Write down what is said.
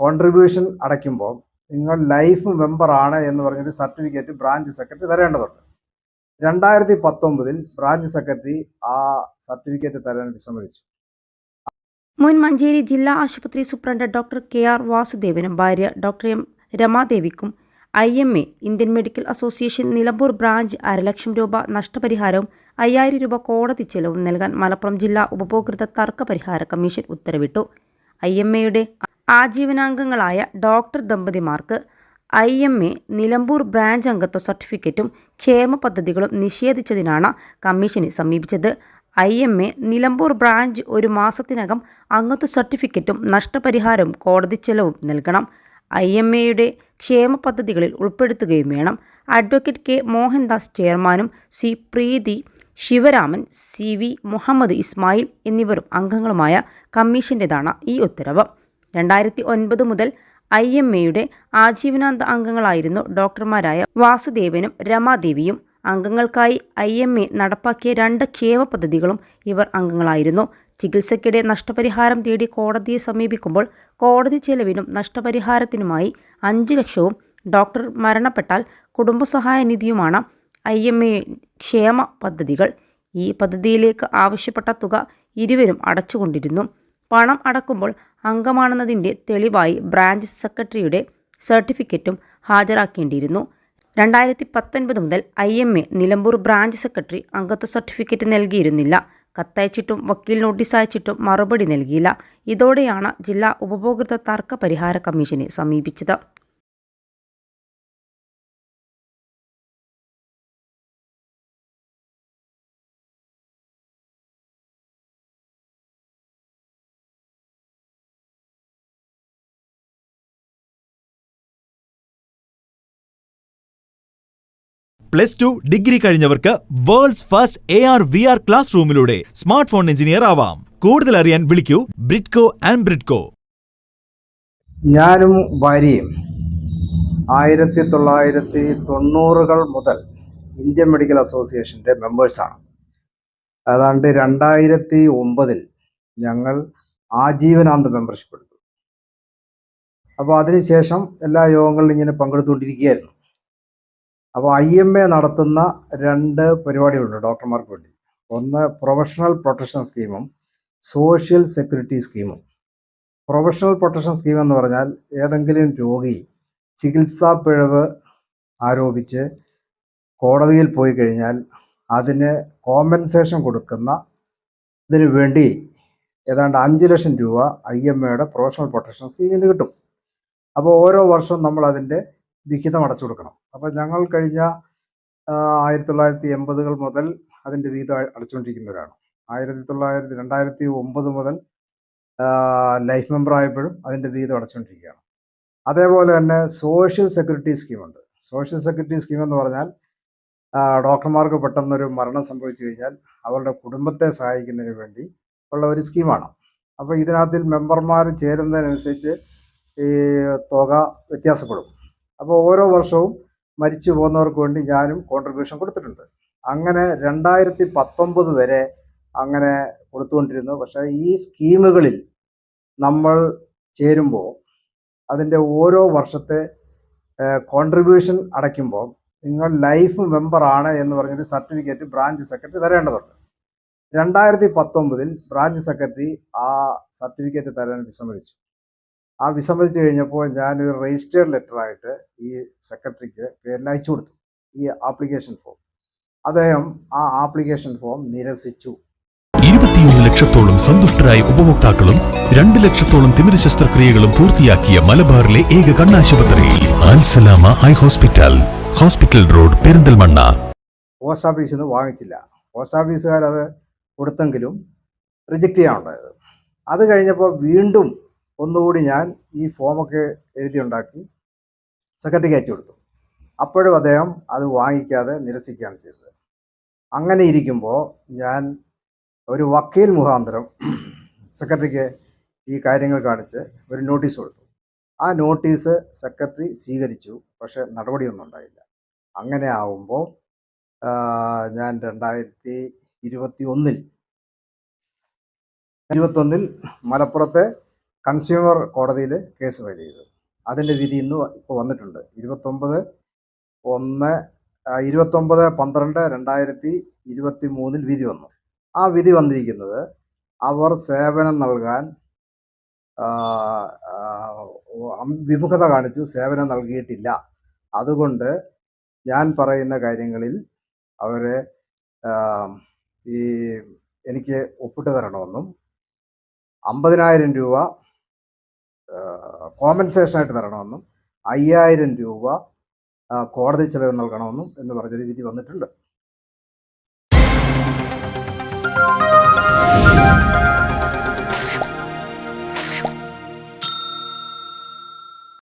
Contribution അടയ്ക്കുമ്പോൾ നിങ്ങൾ life member ആണ് എന്ന് പറഞ്ഞിട്ട് സർട്ടിഫിക്കറ്റ് ബ്രാഞ്ച് സെക്രട്ടറി തരേണ്ടതുണ്ട്. രണ്ടായിരത്തി പത്തൊമ്പതിൽ ബ്രാഞ്ച് സെക്രട്ടറി ആ സർട്ടിഫിക്കറ്റ് തരാൻ സമ്മതിച്ചു. മുൻ മഞ്ചേരി ജില്ലാ ആശുപത്രി സൂപ്രണ്ട് ഡോക്ടർ കെ ആർ വാസുദേവനും ഭാര്യ doctor M രമാദേവിക്കും I M A Indian medical association Nilambur branch അരലക്ഷം രൂപ നഷ്ടപരിഹാരവും അയ്യായിരം രൂപ കോടതി ചെലവും നൽകാൻ മലപ്പുറം ജില്ലാ ഉപഭോക്തൃ തർക്ക പരിഹാര കമ്മീഷൻ ഉത്തരവിട്ടു. ഐ എം എയുടെ ആജീവനാംഗങ്ങളായ doctor ദമ്പതിമാർക്ക് I M A Nilambur branch അംഗത്വ സർട്ടിഫിക്കറ്റും ക്ഷേമ പദ്ധതികളും നിഷേധിച്ചതിനാണ് കമ്മീഷനെ സമീപിച്ചത്. I M A Nilambur branch ഒരു മാസത്തിനകം അംഗത്വ സർട്ടിഫിക്കറ്റും നഷ്ടപരിഹാരവും കോടതി ചെലവും നൽകണം. ഐ എം എയുടെ ക്ഷേമ പദ്ധതികളിൽ ഉൾപ്പെടുത്തുകയും വേണം. Advocate K. മോഹൻദാസ് ചെയർമാനും C. Preethi Sivaraman C. V. Muhammad Ismail എന്നിവരും അംഗങ്ങളുമായ കമ്മീഷന്റെതാണ് ഈ ഉത്തരവ്. രണ്ടായിരത്തി ഒൻപത് മുതൽ ഐ എം എയുടെ ആജീവനാന്ത അംഗങ്ങളായിരുന്നു ഡോക്ടർമാരായ വാസുദേവനും രമാദേവിയും. അംഗങ്ങൾക്കായി ഐ എം എ നടപ്പാക്കിയ രണ്ട് ക്ഷേമ പദ്ധതികളും ഇവർ അംഗങ്ങളായിരുന്നു. ചികിത്സയ്ക്കിടെ നഷ്ടപരിഹാരം തേടി കോടതിയെ സമീപിക്കുമ്പോൾ കോടതി ചെലവിനും നഷ്ടപരിഹാരത്തിനുമായി അഞ്ച് ലക്ഷവും ഡോക്ടർ മരണപ്പെട്ടാൽ കുടുംബസഹായ നിധിയുമാണ് ഐ എം എ ക്ഷേമ പദ്ധതികൾ. ഈ പദ്ധതിയിലേക്ക് ആവശ്യപ്പെട്ട തുക ഇരുവരും അടച്ചുകൊണ്ടിരുന്നു. പണം അടക്കുമ്പോൾ അംഗമാണെന്നതിന്റെ തെളിവായി ബ്രാഞ്ച് സെക്രട്ടറിയുടെ സർട്ടിഫിക്കറ്റും ഹാജരാക്കേണ്ടിയിരുന്നു. രണ്ടായിരത്തി പത്തൊൻപത് മുതൽ I M A Nilambur branch secretary അംഗത്വ സർട്ടിഫിക്കറ്റ് നൽകിയിരുന്നില്ല. കത്തയച്ചിട്ടും വക്കീൽ നോട്ടീസ് അയച്ചിട്ടും മറുപടി നൽകിയില്ല. ഇതോടെയാണ് ജില്ലാ ഉപഭോക്തൃ തർക്ക പരിഹാര കമ്മീഷനെ സമീപിച്ചത്. Plus two degree കഴിഞ്ഞവർക്ക് world's first A R V R class റൂമിലൂടെ smart phone engineer ആവാം. കൂടുതൽ അറിയാൻ വിളിക്കൂ ബ്രിഡ്കോ ആൻഡ് ബ്രിഡ്കോ ഞാനും ഭാര്യയും ആയിരത്തി തൊള്ളായിരത്തി തൊണ്ണൂറുകൾ മുതൽ ഇന്ത്യൻ മെഡിക്കൽ അസോസിയേഷന്റെ മെമ്പേഴ്സാണ്. ഏതാണ്ട് രണ്ടായിരത്തി ഒമ്പതിൽ ഞങ്ങൾ ആജീവനാന്ത മെമ്പർഷിപ്പ് എടുത്തു. അപ്പോൾ അതിനുശേഷം എല്ലാ യോഗങ്ങളിലും ഇങ്ങനെ പങ്കെടുത്തുകൊണ്ടിരിക്കുകയായിരുന്നു. അപ്പോൾ ഐ എം എ നടത്തുന്ന രണ്ട് പരിപാടികളുണ്ട് ഡോക്ടർമാർക്ക് വേണ്ടി. ഒന്ന് പ്രൊഫഷണൽ പ്രൊട്ടക്ഷൻ സ്കീമും സോഷ്യൽ സെക്യൂരിറ്റി സ്കീമും. പ്രൊഫഷണൽ പ്രൊട്ടക്ഷൻ സ്കീം എന്ന് പറഞ്ഞാൽ ഏതെങ്കിലും രോഗി ചികിത്സാ പിഴവ് ആരോപിച്ച് കോടതിയിൽ പോയി കഴിഞ്ഞാൽ അതിന് കോമ്പൻസേഷൻ കൊടുക്കുന്ന ഇതിന് വേണ്ടി ഏതാണ്ട് അഞ്ച് ലക്ഷം രൂപ ഐ എം എയുടെ പ്രൊഫഷണൽ പ്രൊട്ടക്ഷൻ സ്കീമിൽ നിന്ന് കിട്ടും. അപ്പോൾ ഓരോ വർഷവും നമ്മൾ അതിന്റെ വിഹിതം അടച്ചു കൊടുക്കണം. അപ്പോൾ ഞങ്ങൾ കഴിഞ്ഞ ആയിരത്തി തൊള്ളായിരത്തി എൺപതുകൾ മുതൽ അതിന്റെ വിഹിതം അടച്ചുകൊണ്ടിരിക്കുന്നവരാണ്. ആയിരത്തി തൊള്ളായിരത്തി രണ്ടായിരത്തി ഒമ്പത് മുതൽ ലൈഫ് മെമ്പർ ആയപ്പോഴും അതിന്റെ വിഹിതം അടച്ചുകൊണ്ടിരിക്കുകയാണ്. അതേപോലെ തന്നെ സോഷ്യൽ സെക്യൂരിറ്റി സ്കീമുണ്ട് സോഷ്യൽ സെക്യൂരിറ്റി സ്കീം എന്ന് പറഞ്ഞാൽ ഡോക്ടർമാർക്ക് പെട്ടെന്നൊരു മരണം സംഭവിച്ചു കഴിഞ്ഞാൽ അവരുടെ കുടുംബത്തെ സഹായിക്കുന്നതിന് വേണ്ടി ഉള്ള ഒരു സ്കീമാണ്. അപ്പോൾ ഇതിനകത്തിൽ മെമ്പർമാർ ചേരുന്നതിനനുസരിച്ച് ഈ തുക വ്യത്യാസപ്പെടും. അപ്പോൾ ഓരോ വർഷവും മരിച്ചു പോകുന്നവർക്ക് വേണ്ടി ഞാനും കോൺട്രിബ്യൂഷൻ കൊടുത്തിട്ടുണ്ട്. അങ്ങനെ രണ്ടായിരത്തി പത്തൊമ്പത് വരെ അങ്ങനെ കൊടുത്തുകൊണ്ടിരുന്നു. പക്ഷേ ഈ സ്കീമുകളിൽ നമ്മൾ ചേരുമ്പോൾ അതിന്റെ ഓരോ വർഷത്തെ കോൺട്രിബ്യൂഷൻ അടയ്ക്കുമ്പോൾ നിങ്ങൾ ലൈഫ് മെമ്പറാണ് എന്ന് പറഞ്ഞൊരു സർട്ടിഫിക്കറ്റ് ബ്രാഞ്ച് സെക്രട്ടറി തരേണ്ടതുണ്ട്. രണ്ടായിരത്തി പത്തൊമ്പതിൽ ബ്രാഞ്ച് സെക്രട്ടറി ആ സർട്ടിഫിക്കറ്റ് തരാൻ വിസമ്മതിച്ചു. ആ വിസമ്മതിച്ചു കഴിഞ്ഞപ്പോൾ ഞാനൊരു രജിസ്റ്റേർഡ് ലെറ്ററായിട്ട് ഈ സെക്രട്ടറിക്ക് പേരിൽ അയച്ചു കൊടുത്തു ഈ ആപ്ലിക്കേഷൻ ഫോം അദ്ദേഹം ആ ആപ്ലിക്കേഷൻ ഫോം നിരസിച്ചു. ഇരുപത്തിയൊന്ന് ലക്ഷത്തോളം സന്തുഷ്ടരായ ഉപഭോക്താക്കളും രണ്ട് ലക്ഷത്തോളം തിമിര ശസ്ത്രക്രിയകളും പൂർത്തിയാക്കിയ മലബാറിലെ ഏക കണ്ണാശുപത്രി Alsalama eye hospital hospital road Perinthalmanna. Post ഓഫീസിൽ നിന്ന് വാങ്ങിച്ചില്ല. Post ഓഫീസുകാരത് കൊടുത്തെങ്കിലും reject ചെയ്യാനുണ്ടായത്. അത് കഴിഞ്ഞപ്പോൾ വീണ്ടും ഒന്നുകൂടി ഞാൻ ഈ ഫോമൊക്കെ എഴുതിയുണ്ടാക്കി സെക്രട്ടറിക്ക് അയച്ചു കൊടുത്തു. അപ്പോഴും അദ്ദേഹം അത് വാങ്ങിക്കാതെ നിരസിക്കുകയാണ് ചെയ്തത്. അങ്ങനെ ഇരിക്കുമ്പോൾ ഞാൻ ഒരു വക്കീൽ മുഖാന്തരം സെക്രട്ടറിക്ക് ഈ കാര്യങ്ങൾ കാണിച്ച് ഒരു നോട്ടീസ് കൊടുത്തു. ആ നോട്ടീസ് സെക്രട്ടറി സ്വീകരിച്ചു പക്ഷേ നടപടിയൊന്നും ഉണ്ടായില്ല. അങ്ങനെ ആവുമ്പോൾ ഞാൻ രണ്ടായിരത്തി ഇരുപത്തി ഒന്നിൽ ഇരുപത്തൊന്നിൽ മലപ്പുറത്തെ കൺസ്യൂമർ കോടതിയിൽ കേസ് ഫയൽ ചെയ്തു. അതിന്റെ വിധി ഇന്ന് ഇപ്പോൾ വന്നിട്ടുണ്ട്. ഇരുപത്തൊമ്പത് ഒന്ന് ഇരുപത്തൊമ്പത് പന്ത്രണ്ട് രണ്ടായിരത്തി ഇരുപത്തി മൂന്നിൽ വിധി വന്നു. ആ വിധി വന്നിരിക്കുന്നത് അവർ സേവനം നൽകാൻ വിമുഖത കാണിച്ചു സേവനം നൽകിയിട്ടില്ല. അതുകൊണ്ട് ഞാൻ പറയുന്ന കാര്യങ്ങളിൽ അവരെ ഈ എനിക്ക് ഒപ്പിട്ട് തരണമെന്നും അമ്പതിനായിരം രൂപ കോമ്പൻസേഷനായിട്ട് തരണമെന്നും അയ്യായിരം രൂപ കോടതി ചെലവ് നൽകണമെന്നും എന്ന് പറഞ്ഞൊരു വിധി വന്നിട്ടുണ്ട്.